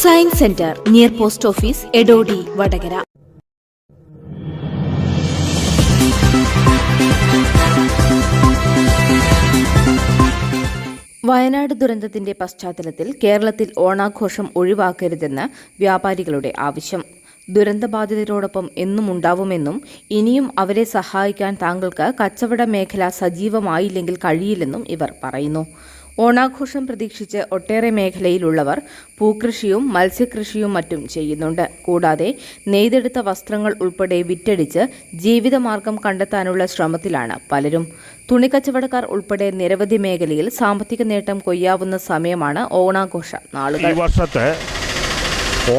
Science centre near post office Edodi Vadakara Wayanad ദുരന്തത്തിന്റെ പശ്ചാത്തലത്തിൽ കേരളത്തിൽ ഓണാഘോഷം ഒഴിവാക്കരുതെന്ന് വ്യാപാരികളുടെ ആവശ്യം. ദുരന്തബാധിതരോടൊപ്പം എന്നും ഉണ്ടാവുമെന്നും ഇനിയും അവരെ സഹായിക്കാൻ താങ്കൾക്ക് കച്ചവട മേഖല സജീവമായില്ലെങ്കിൽ കഴിയില്ലെന്നും ഇവർ പറയുന്നു. ഓണാഘോഷം പ്രതീക്ഷിച്ച് ഒട്ടേറെ മേഖലയിലുള്ളവർ പൂക്കൃഷിയും മത്സ്യകൃഷിയും മറ്റും ചെയ്യുന്നുണ്ട്. കൂടാതെ നെയ്തെടുത്ത വസ്ത്രങ്ങൾ ഉൾപ്പെടെ വിറ്റടിച്ച് ജീവിതമാർഗം കണ്ടെത്താനുള്ള ശ്രമത്തിലാണ് പലരും. തുണിക്കച്ചവടക്കാർ ഉൾപ്പെടെ നിരവധി മേഖലയിൽ സാമ്പത്തിക നേട്ടം കൊയ്യാവുന്ന സമയമാണ് ഓണാഘോഷ നാളുകൾ. ഈ വർഷത്തെ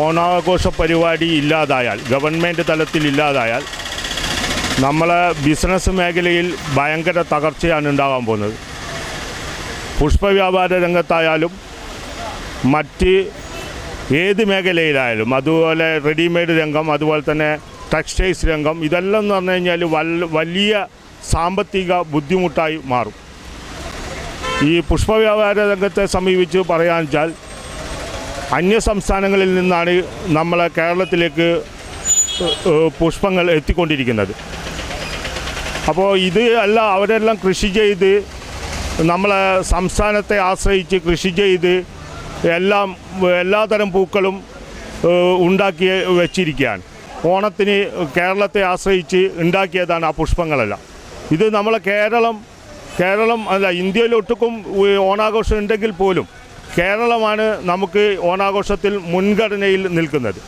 ഓണാഘോഷ പരിപാടി ഇല്ലാതായാൽ ഗവൺമെന്റ് തലത്തിൽ ഇല്ലാതായാൽ നമ്മളെ ബിസിനസ് മേഖലയിൽ ഭയങ്കര തകർച്ചയാണ് ഉണ്ടാകാൻ പോകുന്നത്. പുഷ്പവ്യാപാര രംഗത്തായാലും മറ്റ് ഏത് മേഖലയിലായാലും അതുപോലെ റെഡിമെയ്ഡ് രംഗം അതുപോലെ തന്നെ ടെക്സ്റ്റൈൽസ് രംഗം ഇതെല്ലാം എന്ന് പറഞ്ഞു കഴിഞ്ഞാൽ വലിയ സാമ്പത്തിക ബുദ്ധിമുട്ടായി മാറും. ഈ പുഷ്പവ്യാപാര രംഗത്തെ സമീപിച്ച് പറയാൻ വെച്ചാൽ അന്യ സംസ്ഥാനങ്ങളിൽ നിന്നാണ് നമ്മളെ കേരളത്തിലേക്ക് പുഷ്പങ്ങൾ എത്തിക്കൊണ്ടിരിക്കുന്നത്. അപ്പോൾ ഇത് അല്ല അവരെല്ലാം കൃഷി ചെയ്ത് നമ്മളെ സംസ്ഥാനത്തെ ആശ്രയിച്ച് കൃഷി ചെയ്ത് എല്ലാം എല്ലാതരം പൂക്കളും ഉണ്ടാക്കി വെച്ചിരിക്കുകയാണ്. ഓണത്തിന് കേരളത്തെ ആശ്രയിച്ച് ഉണ്ടാക്കിയതാണ് ആ പുഷ്പങ്ങളെല്ലാം. ഇത് നമ്മളെ കേരളം കേരളം അല്ല ഇന്ത്യയിലൊട്ടുക്കും ഓണാഘോഷം ഉണ്ടെങ്കിൽ പോലും കേരളമാണ് നമുക്ക് ഓണാഘോഷത്തിൽ മുൻഗണനയിൽ നിൽക്കുന്നത്.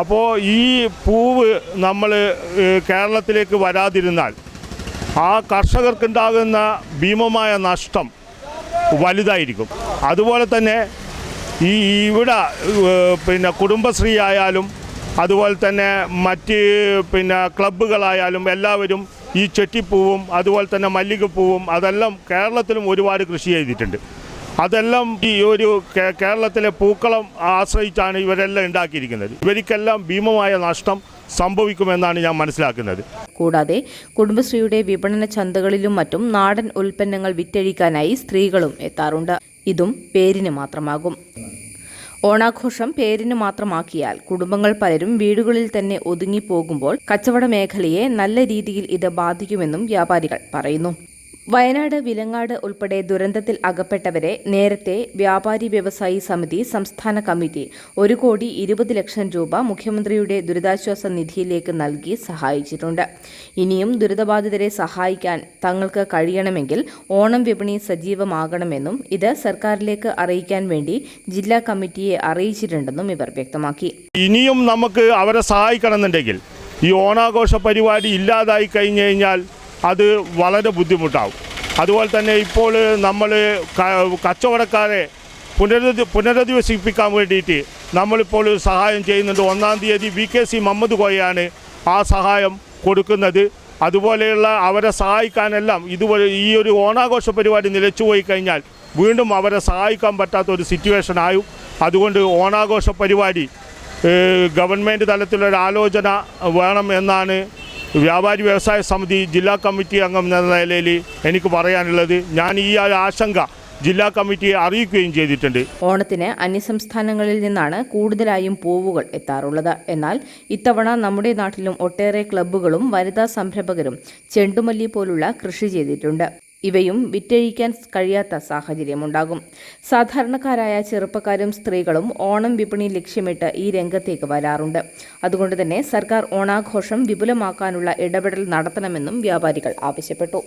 അപ്പോൾ ഈ പൂവ് നമ്മൾ കേരളത്തിലേക്ക് വരാതിരുന്നാൽ ആ കർഷകർക്കുണ്ടാകുന്ന ഭീമമായ നഷ്ടം വലുതായിരിക്കും. അതുപോലെ തന്നെ ഈ ഇവിടെ പിന്നെ കുടുംബശ്രീ ആയാലും അതുപോലെ തന്നെ മറ്റ് പിന്നെ ക്ലബ്ബുകളായാലും എല്ലാവരും ഈ ചെട്ടിപ്പൂവും അതുപോലെ തന്നെ മല്ലികപ്പൂവും അതെല്ലാം കേരളത്തിലും ഒരുപാട് കൃഷി ചെയ്തിട്ടുണ്ട്. അതെല്ലാം ഈ ഒരു കേരളത്തിലെ പൂക്കളം ആശ്രയിച്ചാണ് ഇവരെല്ലാം ഉണ്ടാക്കിയിരിക്കുന്നത്. ഇവർക്കെല്ലാം ഭീമമായ നഷ്ടം സംഭവിക്കുമെന്നാണ് ഞാൻ മനസ്സിലാക്കുന്നത്. കൂടാതെ കുടുംബശ്രീയുടെ വിപണന ചന്തകളിലും മറ്റും നാടൻ ഉൽപ്പന്നങ്ങൾ വിറ്റഴിക്കാനായി സ്ത്രീകളും എത്താറുണ്ട്. ഇതും പേരിന് മാത്രമാകും. ഓണാഘോഷം പേരിന് മാത്രമാക്കിയാൽ കുടുംബങ്ങൾ പലരും വീടുകളിൽ തന്നെ ഒതുങ്ങിപ്പോകുമ്പോൾ കച്ചവട മേഖലയെ നല്ല രീതിയിൽ ഇത് ബാധിക്കുമെന്നും വ്യാപാരികൾ പറയുന്നു. വയനാട് വിലങ്ങാട് ഉൾപ്പെടെ ദുരന്തത്തിൽ അകപ്പെട്ടവരെ നേരത്തെ വ്യാപാരി വ്യവസായി സമിതി സംസ്ഥാന കമ്മിറ്റി ഒരു കോടി ഇരുപത് ലക്ഷം രൂപ മുഖ്യമന്ത്രിയുടെ ദുരിതാശ്വാസ നിധിയിലേക്ക് നൽകി സഹായിച്ചിട്ടുണ്ട്. ഇനിയും ദുരിതബാധിതരെ സഹായിക്കാൻ തങ്ങൾക്ക് കഴിയണമെങ്കിൽ ഓണം വിപണി സജീവമാകണമെന്നും ഇത് സർക്കാരിലേക്ക് അറിയിക്കാൻ വേണ്ടി ജില്ലാ കമ്മിറ്റിയെ അറിയിച്ചിട്ടുണ്ടെന്നും ഇവർ വ്യക്തമാക്കി. ഇനിയും നമുക്ക് അവരെ സഹായിക്കണമെന്നുണ്ടെങ്കിൽ ഈ ഓണാഘോഷ പരിപാടി ഇല്ലാതായി കഴിഞ്ഞു കഴിഞ്ഞാൽ അത് വളരെ ബുദ്ധിമുട്ടാവും. അതുപോലെ തന്നെ ഇപ്പോൾ നമ്മൾ കച്ചവടക്കാരെ പുനരധി പുനരധിവസിപ്പിക്കാൻ വേണ്ടിയിട്ട് നമ്മളിപ്പോൾ സഹായം ചെയ്യുന്നുണ്ട്. ഒന്നാം തീയതി വി കെ സി മുഹമ്മദ് കോയയാണ് ആ സഹായം കൊടുക്കുന്നത്. അതുപോലെയുള്ള അവരെ സഹായിക്കാനെല്ലാം ഇതുപോലെ ഈ ഒരു ഓണാഘോഷ പരിപാടി നിലച്ചുപോയി കഴിഞ്ഞാൽ വീണ്ടും അവരെ സഹായിക്കാൻ പറ്റാത്ത ഒരു സിറ്റുവേഷൻ ആയും. അതുകൊണ്ട് ഓണാഘോഷ പരിപാടി ഗവൺമെന്റ് തലത്തിലൊരു ആലോചന വേണം എന്നാണ് വ്യാപാരി വ്യവസായ സമിതി ജില്ലാ കമ്മിറ്റി അംഗം എന്ന നിലയിൽ എനിക്ക് പറയാനുള്ളത് ഞാൻ ഈ ആശങ്ക ജില്ലാ കമ്മിറ്റിയെ അറിയിക്കുകയും ചെയ്തിട്ടുണ്ട്. ഓണത്തിന് അന്യസംസ്ഥാനങ്ങളിൽ നിന്നാണ് കൂടുതലായും പൂവുകൾ എത്താറുള്ളത്. എന്നാൽ ഇത്തവണ നമ്മുടെ നാട്ടിലും ഒട്ടേറെ ക്ലബ്ബുകളും വനിതാ സംരംഭകരും ചെണ്ടുമല്ലി പോലുള്ള കൃഷി ചെയ്തിട്ടുണ്ട്. ഇവയും വിറ്റഴിക്കാൻ കഴിയാത്ത സാഹചര്യമുണ്ടാകും. സാധാരണക്കാരായ ചെറുപ്പക്കാരും സ്ത്രീകളും ഓണം വിപണി ലക്ഷ്യമിട്ട് ഈ രംഗത്തേക്ക് വരാറുണ്ട്. അതുകൊണ്ട് തന്നെ സർക്കാർ ഓണാഘോഷം വിപുലമാക്കാനുള്ള ഇടപെടൽ നടത്തണമെന്നും വ്യാപാരികൾ ആവശ്യപ്പെട്ടു.